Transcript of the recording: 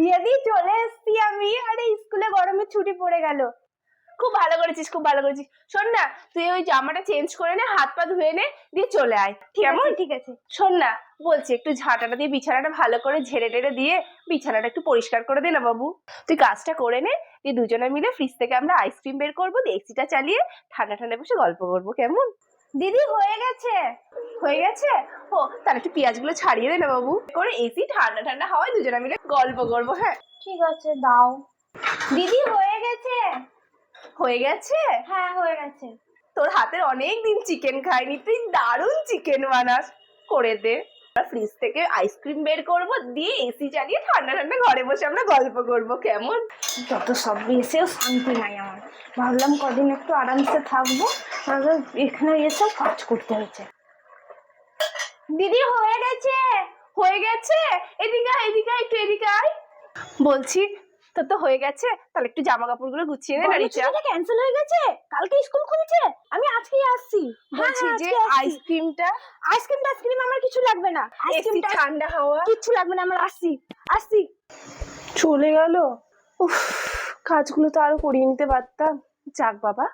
রিয়াদি চলে এসছি আমি। আরে স্কুলে গরমের ছুটি পড়ে গেল। খুব ভালো করেছিস খুব ভালো করেছিস। শোন না তুই ওই জামাটা চেঞ্জ করে নে হাত পা ধুয়ে নে দিয়ে চলে আয়। ঠিক কেমন আছে? ঠিক আছে। শোন না বলছি একটু ঝাঁটাটা দিয়ে বিছানাটা ভালো করে ঝেড়ে টেড়ে দিয়ে বিছানাটা একটু পরিষ্কার করে দে না বাবু। তুই কাজটা করে নে দিয়ে দুজনে মিলে ফ্রিজ থেকে আমরা আইসক্রিম বের করব দিয়ে এসিটা চালিয়ে ঠান্ডা ঠান্ডা বসে গল্প করব কেমন? দিদি হয়ে গেছে। হয়ে গেছে? ও তাহলে একটু পেঁয়াজগুলো ছাড়িয়ে দে না বাবু। করে এসি ঠান্ডা ঠান্ডা হাওয়ায় দুজনে মিলে গল্প করব হ্যাঁ। ঠিক আছে দাও। দিদি হয়ে গেছে? হয়ে গেছে? হ্যাঁ হয়ে গেছে। তোর হাতের অনেক দিন চিকেন খাইনি তুই দারুণ চিকেন বানাস। করে দে। ফ্রিজ থেকে আইসক্রিম বের করব দিয়ে এসি চালিয়ে ঠান্ডা ঠান্ডা ঘরে বসে আমরা গল্প করব কেমন? যত সব এসেও শান্তি নাই আমার। ভাবলাম কদিন একটু আরামসে থাকব এখানে এসেও কাজ করতে হয়েছে। দিদি হয়ে গেছে হয়ে গেছে। এদিকে আয়, এদিকে আয়, একটু এদিকে আয়। বলছি তোর তো হয়ে গেছে তাহলে একটু জামা কাপড়গুলো গুছিয়ে নে রিচা ক্যান্সেল হয়ে গেছে? কালকে স্কুল খুলছে? আমি আজকেই আসছি। বলছি যে আইসক্রিমটা? আইসক্রিম টাইসক্রিম আমার কিছু লাগবে না। এসি আইসক্রিম ঠান্ডা হাওয়া? কিচ্ছু লাগবে না আমার আসছি। আসছি। চলে গেল? উফ কাজগুলো তো আরও করিয়ে নিতে পারতাম। যাক বাবা।